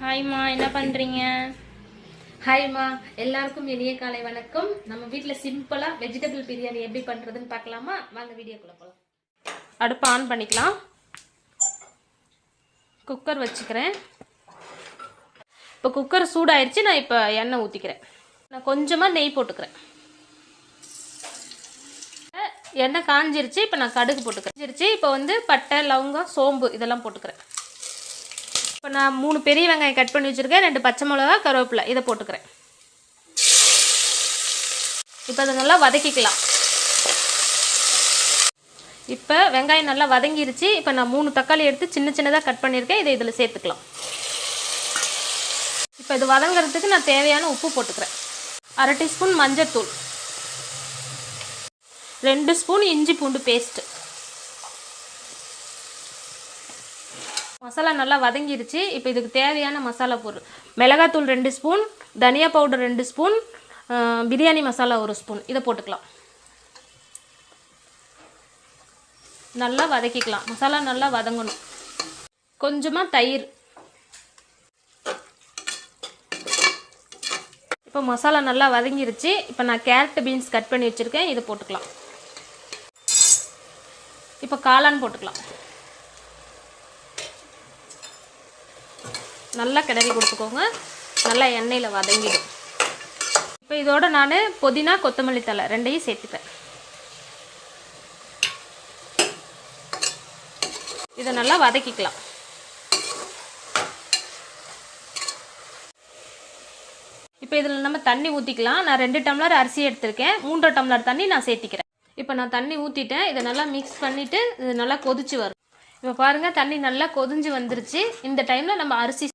ஹாய்மா என்ன பண்ணுறீங்க ஹாய்மா எல்லாருக்கும் இனிய காலை வணக்கம். நம்ம வீட்டில் சிம்பிளாக வெஜிடபிள் பிரியாணி எப்படி பண்ணுறதுன்னு பார்க்கலாமா? வாங்க வீடியோக்குள்ள போகலாம் அடுப்பு ஆன் பண்ணிக்கலாம். குக்கர் வச்சுக்கிறேன். இப்போ குக்கர் சூடாயிருச்சு நான் இப்போ எண்ணெய் ஊற்றிக்கிறேன் நான் கொஞ்சமாக நெய் போட்டுக்கிறேன். எண்ணெய் காஞ்சிருச்சு இப்போ நான் கடுகு போட்டுக்கிறேன். காஞ்சிருச்சு இப்போ வந்து பட்டை லவங்கம் சோம்பு இதெல்லாம் போட்டுக்கிறேன். இப்போ நான் மூணு பெரிய வெங்காயம் கட் பண்ணி வச்சுருக்கேன் ரெண்டு பச்சை மிளகா கருவேப்பிலை. இதை போட்டுக்கிறேன். இப்போ அதை நல்லா வதக்கிக்கலாம். இப்போ வெங்காயம் நல்லா வதங்கிருச்சு. இப்போ நான் மூணு தக்காளி எடுத்து சின்ன சின்னதாக கட் பண்ணியிருக்கேன். இதை இதில் சேர்த்துக்கலாம். இப்போ இது வதங்குறதுக்கு நான் தேவையான உப்பு போட்டுக்கிறேன். அரை டீஸ்பூன் மஞ்சள்தூள் ரெண்டு ஸ்பூன் இஞ்சி பூண்டு பேஸ்ட்டு. மசாலா நல்லா வதங்கிருச்சு. இப்போ இதுக்கு தேவையான மசாலா பொருள் மிளகாத்தூள் ரெண்டு ஸ்பூன் தனியா பவுடர் ரெண்டு ஸ்பூன் பிரியாணி மசாலா ஒரு ஸ்பூன். இதை போட்டுக்கலாம். நல்லா வதக்கிக்கலாம். மசாலா நல்லா வதங்கணும். கொஞ்சமாக தயிர். இப்போ மசாலா நல்லா வதங்கிருச்சு. இப்போ நான் கேரட் பீன்ஸ் கட் பண்ணி வச்சுருக்கேன். இதை போட்டுக்கலாம். இப்போ காளான் போட்டுக்கலாம். நல்லா கிளறி கொடுத்துக்கோங்க. நல்லா எண்ணெயில் வதங்கிடும். இப்போ இதோட நான் புதினா கொத்தமல்லி தழை ரெண்டையும் சேர்த்துப்பேன். இதை நல்லா வதக்கிக்கலாம். இப்போ இதில் நம்ம தண்ணி ஊற்றிக்கலாம் நான் ரெண்டு டம்ளர் அரிசி எடுத்திருக்கேன். மூன்றரை டம்ளர் தண்ணி நான் சேர்த்திக்கிறேன். இப்போ நான் தண்ணி ஊற்றிட்டேன் இதை நல்லா மிக்ஸ் பண்ணிவிட்டு இது நல்லா கொதிச்சு வரும். இப்போ பாருங்கள் தண்ணி நல்லா கொதிஞ்சு வந்துருச்சு. இந்த டைமில் நம்ம அரிசி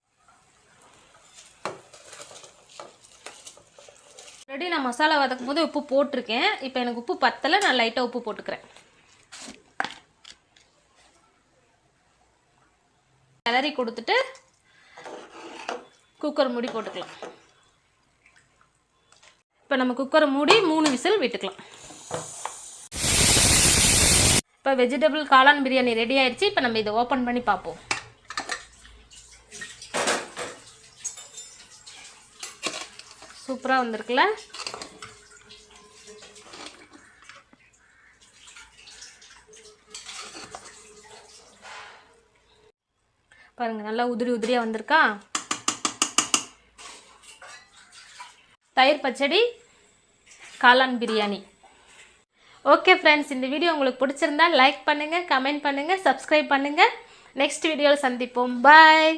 ஆல்ரெடி நான் மசாலா வதக்கும் போது உப்பு போட்டிருக்கேன். இப்போ எனக்கு உப்பு பத்தலை நான் லைட்டாக உப்பு போட்டுக்கிறேன். கிளறி கொடுத்துட்டு குக்கர் மூடி போட்டுக்கலாம். இப்போ நம்ம குக்கரை மூடி மூணு விசில் விட்டுக்கலாம். இப்போ வெஜிடபிள் காளான் பிரியாணி ரெடி ஆயிடுச்சு. இப்போ நம்ம இதை ஓப்பன் பண்ணி பார்ப்போம். சூப்பராக வந்திருக்குல்ல? பாருங்கள் நல்லா உதிரி உதிரியாக வந்திருக்கா? தயிர் பச்சடி காளான் பிரியாணி. ஓகே ஃப்ரெண்ட்ஸ் இந்த வீடியோ உங்களுக்கு பிடிச்சிருந்தா லைக் பண்ணுங்கள் கமெண்ட் பண்ணுங்கள் சப்ஸ்கிரைப் பண்ணுங்கள் நெக்ஸ்ட் வீடியோவில் சந்திப்போம். பாய்